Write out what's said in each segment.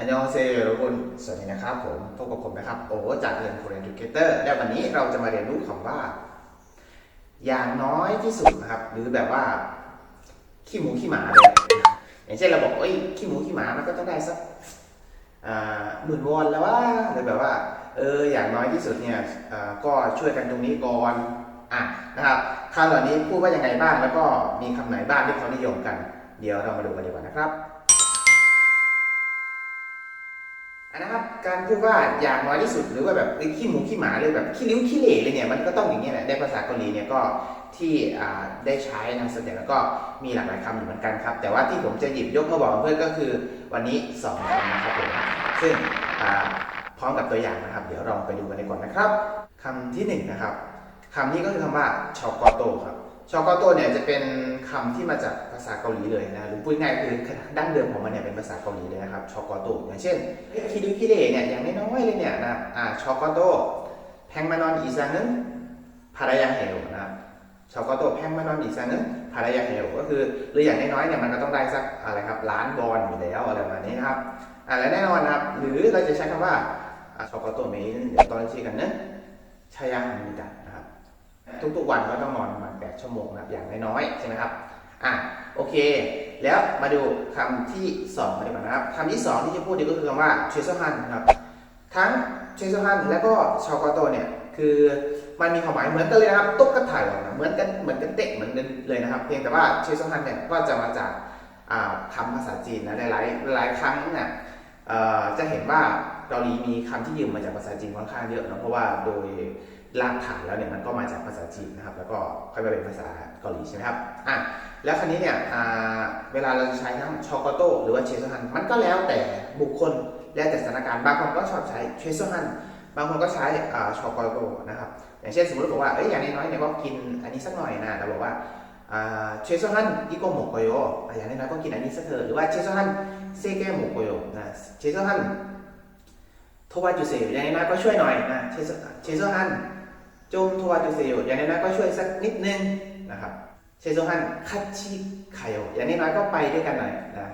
อันยองเซโยทุกคนสวัสดีนะครับผมพบกับผมนะครับ โอจากเรียน Korean Educator และวันนี้เราจะมาเรียนรู้คำว่า อย่างน้อยที่สุดนะครับ หรือแบบว่า ขี้หมูขี้หมาเลยอย่างเช่นเราบอกเอ้ยขี้หมูขี้หมามันก็ต้องได้สักหมื่นวอนแล้วว่าหรือแบบว่า เอออย่างน้อยที่สุดเนี่ยก็ช่วยกันตรงนี้ก่อนอะนะครับคำเหล่านี้พูดว่ายังไงบ้างแล้วก็มีคำไหนบ้างที่เขานิยมกัน เดี๋ยวเรามาดูกันดีกว่านะครับ นะครับ การพูดว่าอย่างน้อยที่สุดหรือว่าแบบขี้หมูขี้หมาเลยแบบขี้ริ้วขี้เหร่เลยเนี่ยมันก็ต้องอย่างนี้ยแหละในภาษาเกาหลีเนี่ยก็ที่ได้ใช้นะส่วนใหญ่แล้วก็มีหลากหลายคำอยู่เหมือนกันครับ แต่ว่าที่ผมจะหยิบยกมาบอกเพื่อนก็คือวันนี้สองคำนะครับผมซึ่งพร้อมกับตัวอย่างนะครับ เดี๋ยวเราไปดูกันดีกว่านะครับคำที่หนึ่งนะครับคำนี้ก็คือคำว่าชอกโตครับ ชอกอโตเนี่ยจะเป็นคำที่มาจากภาษาเกาหลีเลยนะหรือพูดง่ายๆคือดั้งเดิมของมันเนี่ยเป็นภาษาเกาหลีเลยนะครับชอกอโตอย่างเช่นคิดูคิเดเนี่ยอย่างน้อยๆเลยเนี่ยนะอ่าช็อกโกโตแพงมานอนอีซังนึงภรรยาเฮลนะช็อกโกโตแพงมานอนอีซังนึงภรรยาเฮลก็คือหรืออย่างน้อยๆเนี่ยมันก็ต้องได้สักอะไรครับล้านบอลอยู่แล้วอะไรประมาณนี้นะครับอ่าและแน่นอนนะครับหรือเราจะใช้คำว่าช็อกโกโตเมนเดี๋ยวตอนชี้กันนะชายามิดะนะครับ ทุกๆวันก็ต้องนอนประมาณ8ชั่วโมงนะครับอย่างน้อยๆใช่ไหมครับอะโอเค แล้วมาดูคำที่2กันดีกว่านะครับคำที่ 2 ที่จะพูดดีก็คือคำว่าเชโซฮันครับทั้งเชโซฮันและก็ชาวกอโตเนี่ยคือมันมีความหมายเหมือนกันเลยนะครับตุ๊กตาเลยนะเหมือนกันเหมือนกันเตะเหมือนกันเลยนะครับ เพียงแต่ว่าเชโซฮันเนี่ยก็จะมาจากอ่าคำภาษาจีนนะหลายๆหลายครั้งเนี่ยจะเห็นว่าเกาหลีมีคำที่ยืมมาจากภาษาจีนค่อนข้างเยอะนะเพราะว่าโดย รากฐานแล้วเนี่ยมันก็มาจากภาษาจีนนะครับ แล้วก็ค่อยมาเป็นภาษาเกาหลีใช่ไหมครับอะแล้วคราวนี้เนี่ยเวลาเราจะใช้ทั้งชอกโตหรือว่าเชโซฮันมันก็แล้วแต่บุคคลแล้วแต่สถานการณ์บางคนก็ชอบใช้เชโซฮันบางคนก็ใช้ชอกโตนะครับอย่างเช่นสมมติบอกว่าเอ้ยอย่างน้อยๆเนี่ยก็กินอันนี้สักหน่อยนะเราบอกว่าเชโซฮันอีโกโมโกโยอย่างน้อยๆก็กินอันนี้สักเถอะหรือว่าเชโซฮันเซเกโมโกโยนะเชโซฮันโทวาจูเซโยอย่างน้อยๆก็ช่วยหน่อยนะเชโซเชโซฮัน จมโทวาจูเซโยอย่างน้อยก็ช่วยสักนิดนึงนะครับเชโซฮันคัตชิคายโออย่างน้อยก็ไปด้วยกันหน่อยนะ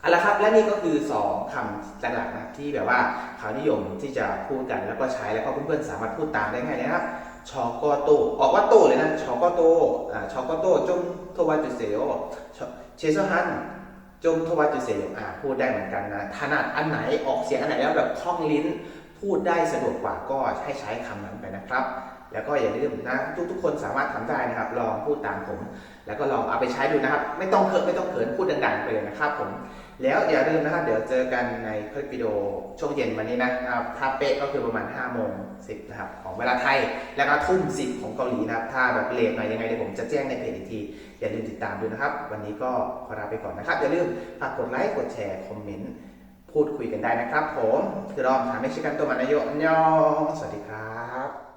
เอาละครับและนี่ก็คือ 2คำหลักๆนะที่แบบว่าเขานิยมที่จะพูดกันแล้วก็ใช้แล้วก็เพื่อนๆสามารถพูดตามได้ง่ายเลยนะครับชอโกโตออกว่าโตเลยนะชอโกโตอ่าชอโกโตจงทวาจุเซโอเชโซฮันจงทวาจุเซโออ่าพูดได้เหมือนกันนะถนัดอันไหนออกเสียงอันไหนแล้วแบบคล่องลิ้น พูดได้สะดวกกว่าก็ให้ใช้คำนั้นไปนะครับ แล้วก็อย่าลืมนะทุกๆคนสามารถทำได้นะครับ ลองพูดตามผม แล้วก็ลองเอาไปใช้ดูนะครับ ไม่ต้องเคิร์ไม่ต้องเขินพูดดังๆไปเลยนะครับผม แล้วอย่าลืมนะครับ เดี๋ยวเจอกันในคลิปวิดีโอช่วงเย็นวันนี้นะครับถ้าเป๊ะก็คือประมาณ5โมง10นะครับของเวลาไทย แล้วก็ทุ่ม10ของเกาหลีนะครับ ถ้าแบบเลทหน่อยยังไงเดี๋ยวผมจะแจ้งในเพจอีกที อย่าลืมติดตามดูนะครับ วันนี้ก็ขอลาไปก่อนนะครับ อย่าลืมฝากกดไลค์กดแชร์คอมเมนต์ พูดคุยกันได้นะครับผมคือรอมถามไม่ใช่กันตัวมันนายกอันยองสวัสดีครับ